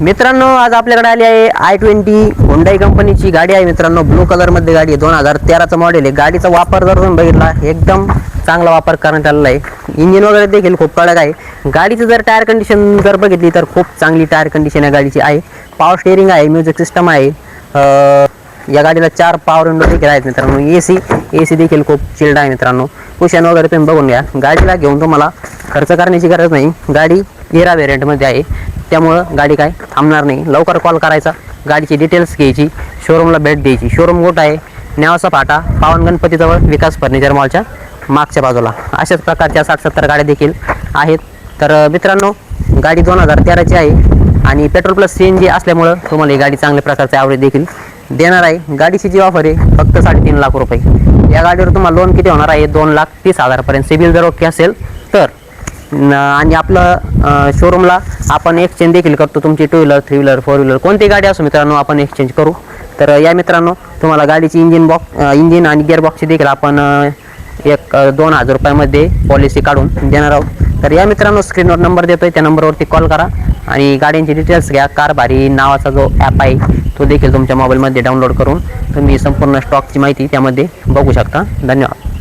मित्रांनो आज आपल्याकडे आली आहे आय ट्वेंटी होंडाई कंपनीची गाडी आहे मित्रांनो. ब्लू कलरमध्ये गाडी आहे दोन हजार तेराचं मॉडेल आहे. गाडीचा वापर जर तुम्ही बघितला एकदम चांगला वापर करण्यात आलेला आहे. इंजिन वगैरे देखील खूप कडक आहे. गाडीचं जर टायर कंडिशन जर बघितली तर खूप चांगली टायर कंडिशन या गाडीची आहे. पॉवर स्टेअरिंग आहे म्युझिक सिस्टम आहे. या गाडीला चार पॉवर विंडो देखील आहेत मित्रांनो. ए सी ए सी देखील खूप चिल्ड आहे मित्रांनो. कुशन वगैरे तुम्ही बघून घ्या. गाडीला घेऊन तुम्हाला खर्च करण्याची गरज नाही. गाडी एरा व्हेरियंटमध्ये आहे. त्यामुळं गाडी काय थांबणार नाही. लवकर कॉल करायचा. गाडीची डिटेल्स घ्यायची. शोरूमला भेट द्यायची. शोरूम मोठा आहे? न्यावासा फाटा पावन गणपतीजवळ विकास फर्निचर मॉलच्या मागच्या बाजूला. अशाच प्रकारच्या साठ सत्तर गाड्या देखील आहेत. तर मित्रांनो गाडी दोन हजार तेराची आहे आणि petrol plus C N G असल्यामुळं तुम्हाला ही गाडी चांगल्या प्रकारचे ॲव्हरेज देखील देणार आहे. गाडीची जी ऑफर आहे फक्त साडेतीन लाख रुपये. या गाडीवर तुम्हाला लोन किती होणार आहे? दोन लाख तीस हजारपर्यंत सिबिल जर ओके असेल तर आणि आपलं शोरूमला आपण एक्सचेंज देखील करतो. तुमची two wheeler three wheeler four wheeler कोणती गाडी असो मित्रांनो आपण एक्सचेंज करू. तर या मित्रांनो तुम्हाला गाडीची इंजिन बॉक्स इंजिन आणि गिअरबॉक्सची देखील आपण एक दोन हजार रुपयामध्ये पॉलिसी काढून देणार आहोत. तर या मित्रांनो स्क्रीनवर नंबर देतोय. त्या नंबरवरती कॉल करा आणि गाड्यांची डिटेल्स घ्या. कार भारी नावाचा जो ॲप आहे तो देखील तुमच्या मोबाईलमध्ये डाउनलोड करून तुम्ही संपूर्ण स्टॉकची माहिती त्यामध्ये बघू शकता. धन्यवाद.